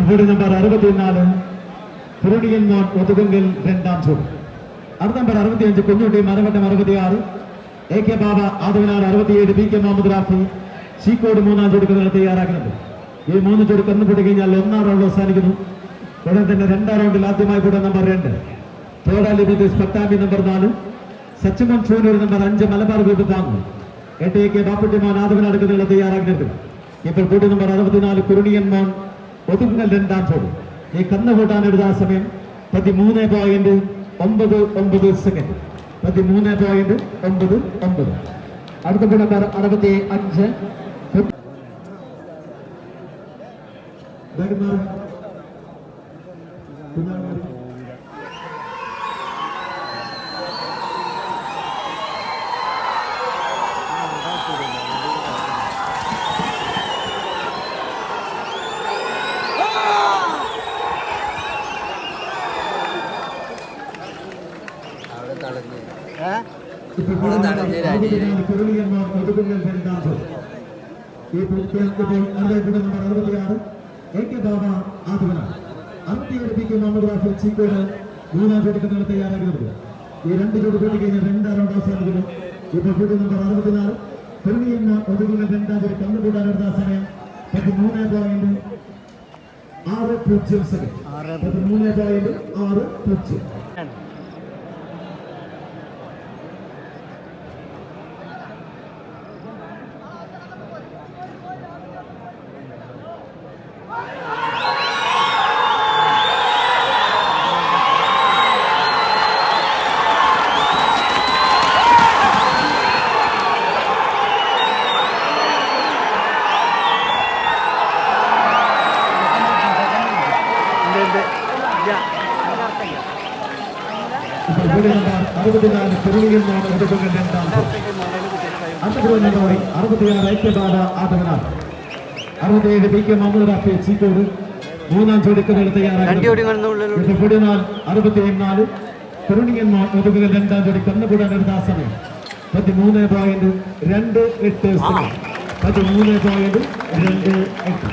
ഇപ്പൊ നമ്പർ അറുപത്തിനാല് കുരുടിയൻ മോൻ ഒതുകുങ്കിൽ രണ്ടാം ചൂട് അടുത്ത നമ്പർ അറുപത്തിയഞ്ച് കുഞ്ഞുട്ടി മരവട്ടം അറുപത്തിയാറ്. എ കെ ബാബ ആദവനാട് അറുപത്തിയേഴ് പി കെ മുഹമ്മദ് റാഫി ചീക്കോട് മൂന്നാം ചുരുക്കങ്ങൾ തയ്യാറാക്കുന്നത് ഈ മൂന്ന് ചുരുക്കം എന്ന് കന്നുപൊട്ടി കഴിഞ്ഞാൽ ഒന്നാം റൗണ്ട് അവസാനിക്കുന്നു. ഉടൻ തന്നെ രണ്ടാം റൗണ്ടിൽ ആദ്യമായി കൂടെ നമ്പർ രണ്ട്. തോടാലി ബ്രദേഴ്സ് പട്ടാമ്പി നമ്പർ നാല്. സച്ചിമോൻ ചൂനൂർ നമ്പർ അഞ്ച് മലബാർ ഗ്രൂപ്പ് താങ്ങും എട്ട് എ കെ ബാപ്പുട്ടിമോൻ ആദവനാട് കന്നുകൾ തയ്യാറാക്കുന്നത് ഇപ്പോൾ കൂട്ടി നമ്പർ അറുപത്തിനാല് കുരുണിയൻ മോൻ ഒതുങ്ങൽ രണ്ടാം ചോദ്യം ഈ കന്നുകൂട്ടാൻ എടുത്ത സമയം പതിമൂന്ന് പോയിന്റ് ഒമ്പത് ഒമ്പത് സെക്കൻഡ് പതിമൂന്ന് പോയിന്റ് ഒമ്പത് ഒമ്പത്. അടുത്ത നമ്പർ അറുപത്തി അഞ്ച്. അവിടെ തടഞ്ഞ് ഇവിടെ തടഞ്ഞ് രാജീവ് ഈ പൂർത്തിയാക്കുമ്പോൾ അറിയപ്പെടുന്ന നമ്പർ അറുപത്തിയാറ്. എ കെ ബാബ ആദവനാണ്. അറുപത്തിയേഴ് പി കെ മുഹമ്മദ് റാഫി ചീക്കോട് മൂന്നാം തയ്യാറാക്കുന്നത് ഈ രണ്ട് ചുട് കൂട്ടി കഴിഞ്ഞാൽ രണ്ടാം റൗണ്ട് അവസാനിക്കുന്നു ഇപ്പോൾ നമ്പർ അറുപത്തിനാല്. കുരുളിയൻ ഒതുങ്ങുന്ന രണ്ടാം ചുട് കന്നുകൂടാൻ എടുത്ത സമയം പതിമൂന്ന് പോയിന്റ് ആറ് പൂജ്യം സെക്കൻഡ്. പതിമൂന്ന് പോയിന്റ് ആറ് പൂജ്യം. ഇപ്പോൾ നമ്പർ അറുപത്തിനാല് കുരുളിയൻ ഒതുങ്ങൽ രണ്ടാം ചോദ്യം അന്തപുരം അറുപത്തിയാറ് ഐക്യപാത ആദവനാഥ് അറുപത്തിയേഴ് പി കെ മുഹമ്മദ് റാഫി ചീക്കോട് മൂന്നാം ഓടിക്കുന്ന ഉള്ളിൽ തയ്യാറാണ് അറുപത്തിനാല് കരുണിയൻ ഒതുങ്ങൽ രണ്ടാം ചോദി കന്നുകൂടാൻ എടുത്ത സമയം പതിമൂന്ന് പോയിന്റ് രണ്ട് എട്ട് പതിമൂന്ന് പോയിന്റ് രണ്ട് എട്ട്